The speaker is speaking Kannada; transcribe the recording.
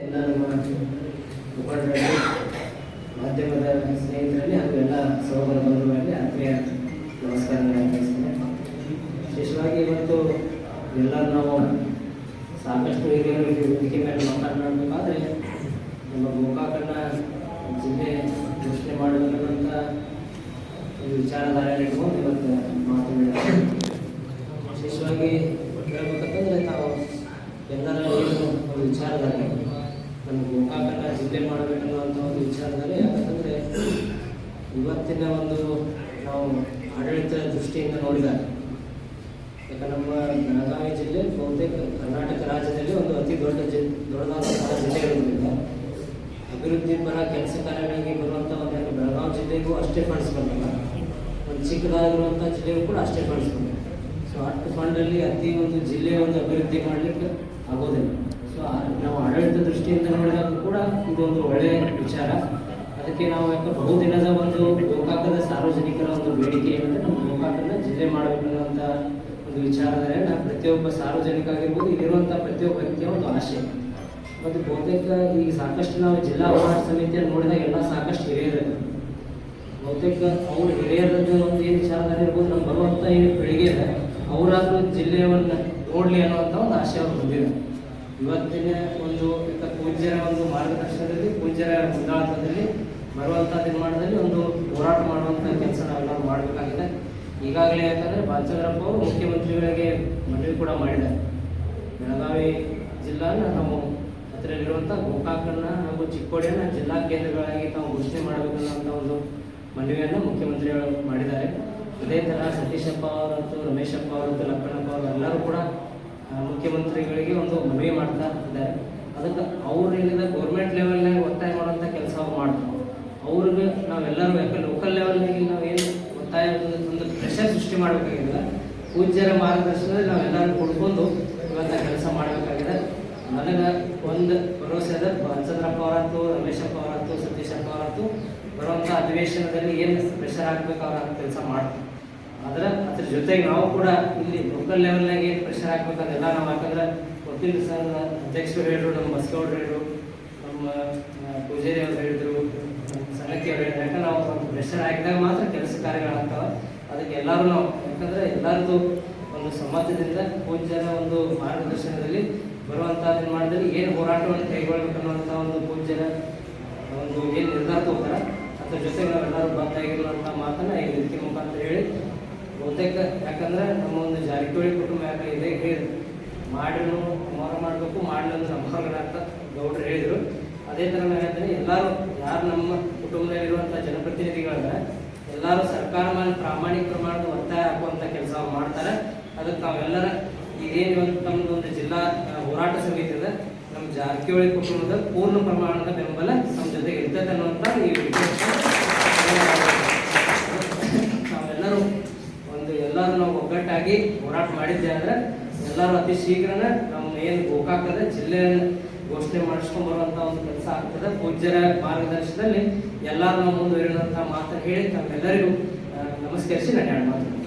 ಎಲ್ಲ ನಮ್ಮ ಮುಖಂಡರಲ್ಲಿ ಮಾಧ್ಯಮದ ಸ್ನೇಹಿತರಲ್ಲಿ ಹಾಗೂ ಎಲ್ಲ ಸಹೋದರ ಬಂಧುಗಳಲ್ಲಿ ಆತ್ಮೀಯ ನಮಸ್ಕಾರಗಳನ್ನು ಅರ್ಪಿಸ್ತೇನೆ ವಿಶೇಷವಾಗಿ ಇವತ್ತು ಎಲ್ಲರೂ ನಾವು ಸಾಕಷ್ಟು ಹಿರಿಯರು ವೇದಿಕೆ ಮೇಲೆ ಮಾತನಾಡಬೇಕಾದ್ರೆ ನಮ್ಮ ಗೋಕಾಕನ್ನ ಜಿಲ್ಲೆ ಘೋಷಣೆ ಮಾಡಬೇಕಂತ ವಿಚಾರಧಾರೆ ಇಟ್ಕೊಂಡು ಇವತ್ತು ಮಾತನಾಡಿದ್ದಾರೆ ವಿಶೇಷವಾಗಿ ಹೇಳ್ಬೇಕಂತಂದ್ರೆ ನಾವು ಎಲ್ಲರ ಒಂದು ವಿಚಾರಧಾರೆ. ನಮ್ಮ ಗೋಕಾಕನ್ನ ಜಿಲ್ಲೆ ಮಾಡಬೇಕು ಅನ್ನೋ ಒಂದು ವಿಚಾರದಲ್ಲಿ ಯಾಕಂತಂದರೆ ಇವತ್ತಿನ ಒಂದು ನಾವು ಆಡಳಿತ ದೃಷ್ಟಿಯಿಂದ ನೋಡಿದಾಗ ಯಾಕಂದ್ರೆ ನಮ್ಮ ಬೆಳಗಾವಿ ಜಿಲ್ಲೆ, ಬಹುತೇಕ ಕರ್ನಾಟಕ ರಾಜ್ಯದಲ್ಲಿ ಒಂದು ಅತಿ ದೊಡ್ಡ ಜಿ, ದೊಡ್ಡದಾದಂತಹ ಜಿಲ್ಲೆಗಳಿಂದ ಅಭಿವೃದ್ಧಿ ಪರ ಕೆಲಸ ಕಾರ್ಯಗಳಿಗೆ ಬರುವಂಥ ಒಂದು ಬೆಳಗಾವಿ ಜಿಲ್ಲೆಗೂ ಅಷ್ಟೇ ಫಂಡ್ಸ್ ಬಂದಿಲ್ಲ. ಒಂದು ಚಿಕ್ಕದಾಗಿರುವಂಥ ಜಿಲ್ಲೆಗೂ ಕೂಡ ಅಷ್ಟೇ ಫಂಡ್ಸ್ ಬಂದಿಲ್ಲ ಸೊ ಅಷ್ಟು ಫಂಡಲ್ಲಿ ಅತಿ ಒಂದು ಜಿಲ್ಲೆಯ ಒಂದು ಅಭಿವೃದ್ಧಿ ಮಾಡಲಿಕ್ಕೆ ಆಗೋದಿಲ್ಲ. ನಾವು ಆಡಳಿತ ದೃಷ್ಟಿಯಿಂದ ನೋಡಿದಾಗ ಕೂಡ ಇದೊಂದು ಒಳ್ಳೆಯ ವಿಚಾರ. ಅದಕ್ಕೆ ನಾವು ಯಾಕೆ ಬಹುದಿನದ ಒಂದು ಗೋಕಾಕದ ಸಾರ್ವಜನಿಕರ ಒಂದು ಬೇಡಿಕೆ ಏನಂದ್ರೆ ನಮ್ಮ ಗೋಕಾಕನ್ನ ಜಿಲ್ಲೆ ಮಾಡಬೇಕನ್ನುವಂಥ ಒಂದು ವಿಚಾರಧಾರೆ ಪ್ರತಿಯೊಬ್ಬ ಸಾರ್ವಜನಿಕ ಆಗಿರ್ಬೋದು ಇಲ್ಲಿರುವಂಥ ಪ್ರತಿಯೊಬ್ಬ ವ್ಯಕ್ತಿಯ ಒಂದು ಆಶೆ ಮತ್ತು ಬಹುತೇಕ ಈಗ ಸಾಕಷ್ಟು ನಾವು ಜಿಲ್ಲಾ ಹೋರಾಟ ಸಮಿತಿಯನ್ನು ನೋಡಿದಾಗ ಎಲ್ಲ ಸಾಕಷ್ಟು ಹಿರಿಯರು ಬಹುತೇಕ ಅವ್ರ ಹಿರಿಯರದ್ದು ಒಂದು ಏನು ವಿಚಾರದಲ್ಲಿರ್ಬೋದು ನಮ್ಗೆ ಬರುವಂಥ ಏನು ಪೀಳಿಗೆ ಅವರಾದರೂ ಜಿಲ್ಲೆಯನ್ನು ನೋಡಲಿ ಅನ್ನುವಂಥ ಒಂದು ಆಶೆ ಅವ್ರು ಹೊಂದಿದೆ ಇವತ್ತಿನ ಒಂದು ಪೂಜ್ಯರ ಒಂದು ಮಾರ್ಗದರ್ಶನದಲ್ಲಿ, ಪೂಜ್ಯರ ಮುಂದಾಳತ್ವದಲ್ಲಿ ಬರುವಂಥ ನಿರ್ಮಾಣದಲ್ಲಿ ಒಂದು ಹೋರಾಟ ಮಾಡುವಂಥ ಕೆಲಸ ನಾವೆಲ್ಲರೂ ಮಾಡಬೇಕಾಗಿದೆ. ಈಗಾಗಲೇ ಯಾಕಂದರೆ ಬಾಲಚಂದ್ರಪ್ಪ ಅವರು ಮುಖ್ಯಮಂತ್ರಿಗಳಿಗೆ ಮನವಿ ಕೂಡ ಮಾಡಿದ್ದಾರೆ. ಬೆಳಗಾವಿ ಜಿಲ್ಲಾನ ನಾವು ಹತ್ತಿರಲ್ಲಿರುವಂತಹ ಗೋಕಾಕನ್ನ ಹಾಗೂ ಚಿಕ್ಕೋಡಿಯನ್ನ ಜಿಲ್ಲಾ ಕೇಂದ್ರಗಳಾಗಿ ತಾವು ಘೋಷಣೆ ಮಾಡಬೇಕನ್ನೋಂಥ ಒಂದು ಮನವಿಯನ್ನು ಮುಖ್ಯಮಂತ್ರಿಗಳು ಮಾಡಿದ್ದಾರೆ. ಅದೇ ಥರ ಸತೀಶಪ್ಪ ಅವರಂತೂ ರಮೇಶಪ್ಪ ಅವರಂತೂ ಲಕ್ಕಣ್ಣಪ್ಪ ಅವರು ಎಲ್ಲರೂ ಕೂಡ ಮುಖ್ಯಮಂತ್ರಿಗಳಿಗೆ ಮಾಡ್ತಾ ಇದ್ದಾರೆ ಅದಕ್ಕೆ ಅವ್ರು ಏನಿದೆ ಗೌರ್ಮೆಂಟ್ ಲೆವೆಲ್ನಾಗ ಒತ್ತಾಯ ಮಾಡುವಂಥ ಕೆಲಸ ಅವ್ರು ಮಾಡ್ತಾರೆ. ಅವ್ರಿಗೆ ನಾವೆಲ್ಲರೂ ಯಾಕೆ ಲೋಕಲ್ ಲೆವೆಲ್ನಾಗಿ ಏನು ಒತ್ತಾಯ ಒಂದು ಪ್ರೆಷರ್ ಸೃಷ್ಟಿ ಮಾಡಬೇಕಾಗಿಲ್ಲ. ಪೂಜ್ಯರ ಮಾರ್ಗದರ್ಶನದಲ್ಲಿ ನಾವೆಲ್ಲರೂ ಕೊಡ್ಕೊಂಡು ಇವತ್ತ ಕೆಲಸ ಮಾಡಬೇಕಾಗಿದೆ. ನನಗೆ ಒಂದು ಭರವಸೆ ಅದ ಚಂದ್ರಪ್ಪ ಅವರಂತೂ, ರಮೇಶಪ್ಪ ಅವರಂತೂ, ಸತೀಶಪ್ಪ ಅವರಂತೂ ಬರುವಂಥ ಅಧಿವೇಶನದಲ್ಲಿ ಏನು ಪ್ರೆಷರ್ ಹಾಕ್ಬೇಕು ಅವ್ರ ಕೆಲಸ ಮಾಡ್ತಾರೆ. ಆದರೆ ಅದ್ರ ಜೊತೆಗೆ ನಾವು ಕೂಡ ಇಲ್ಲಿ ಲೋಕಲ್ ಲೆವೆಲ್ನಾಗ ಏನು ಪ್ರೆಷರ್ ಹಾಕ್ಬೇಕಂದೆಲ್ಲ ನಾವು ಯಾಕಂದ್ರೆ ವಕೀಲ ಸರ್. ಅಧ್ಯಕ್ಷರು ಹೇಳಿದ್ರು, ನಮ್ಮ ಬಸ್ಗೌಡ್ರು ಹೇಳಿದ್ರು, ನಮ್ಮ ಪೂಜೇರಿ ಅವ್ರು ಹೇಳಿದ್ರು ಸಂಗತಿ ಅವ್ರು ಹೇಳಿದ್ರು. ಯಾಕಂದ್ರೆ ನಾವು ಒಂದು ಪ್ರೆಷರ್ ಹಾಕಿದಾಗ ಮಾತ್ರ ಕೆಲಸ ಕಾರ್ಯಗಳಾಗ್ತಾವ. ಅದಕ್ಕೆ ಎಲ್ಲರೂ ನಾವು, ಯಾಕಂದ್ರೆ ಎಲ್ಲರದ್ದು ಒಂದು ಸಮಾಜದಿಂದ ಪೂಜ್ಯರ ಒಂದು ಮಾರ್ಗದರ್ಶನದಲ್ಲಿ ಬರುವಂಥ ನಿರ್ಮಾಣದಲ್ಲಿ ಏನು ಹೋರಾಟವನ್ನು ಕೈಗೊಳ್ಬೇಕು ಅನ್ನುವಂಥ ಒಂದು ಪೂಜ್ಯರ ಒಂದು ಏನು ನಿರ್ಧಾರ ತಗೋತಾರ, ಅದ್ರ ಜೊತೆಗೆ ನಾವೆಲ್ಲರೂ ಬದ್ದಾಗಿರುವಂಥ ಮಾತನ್ನ ಈ ರೀತಿ ಮುಖಾಂತರ ಹೇಳಿ, ಬಹುತೇಕ ಯಾಕಂದ್ರೆ ನಮ್ಮ ಒಂದು ಜಾರಕಿಹೊಳಿ ಕುಟುಂಬ ಯಾಕೆ ಇದೆ ಮಾಡಿದ್ರು ಮೋರ ಮಾಡಬೇಕು ಮಾಡಲಿಲ್ಲ ಅಂತ ಗೌಡ್ರು ಹೇಳಿದರು. ಅದೇ ಥರ ನಾನು ಎಲ್ಲರೂ, ಯಾರು ನಮ್ಮ ಕುಟುಂಬದಲ್ಲಿರುವಂಥ ಜನಪ್ರತಿನಿಧಿಗಳನ್ನ ಎಲ್ಲರೂ ಸರ್ಕಾರ ಮೇಲೆ ಪ್ರಾಮಾಣಿಕ ಪ್ರಮಾಣದ ಒತ್ತಾಯ ಹಾಕುವಂಥ ಕೆಲಸ ಮಾಡ್ತಾರೆ. ಅದಕ್ಕೆ ನಾವೆಲ್ಲರ ಒಂದು ನಮ್ಮದು ಒಂದು ಜಿಲ್ಲಾ ಹೋರಾಟ ಸಮಿತಿ ಇದೆ ನಮ್ಮ ಜಾರಕಿಹೊಳಿ ಕುಟುಂಬದ ಪೂರ್ಣ ಪ್ರಮಾಣದ ಬೆಂಬಲ ನಮ್ಮ ಜೊತೆಗೆ ಇರ್ತೈತೆ ಅನ್ನುವಂಥ ಈ ನಾವೆಲ್ಲರೂ ಒಂದು ಎಲ್ಲರೂ ನಾವು ಒಗ್ಗಟ್ಟಾಗಿ ಹೋರಾಟ ಮಾಡಿದ್ದೆ ಅಂದ್ರೆ ಎಲ್ಲರೂ ಅತಿ ಶೀಘ್ರನೇ ನಮ್ಮ ಏನು ಗೋಕಾಕದ ಜಿಲ್ಲೆ ಘೋಷಣೆ ಮಾಡಿಸ್ಕೊಂಡ್ ಬರುವಂತ ಒಂದು ಕೆಲಸ ಆಗ್ತದೆ. ಪೂಜ್ಯರ ಮಾರ್ಗದರ್ಶನದಲ್ಲಿ ಎಲ್ಲರೂ ಮುಂದುವರಿಯುವಂತಹ ಮುಂದುವರಿಯುವಂತ ಮಾತನ್ನು ಹೇಳಿ ತಮ್ಮೆಲ್ಲರಿಗೂ ನಮಸ್ಕರಿಸಿ ನಾನು ಮಾತು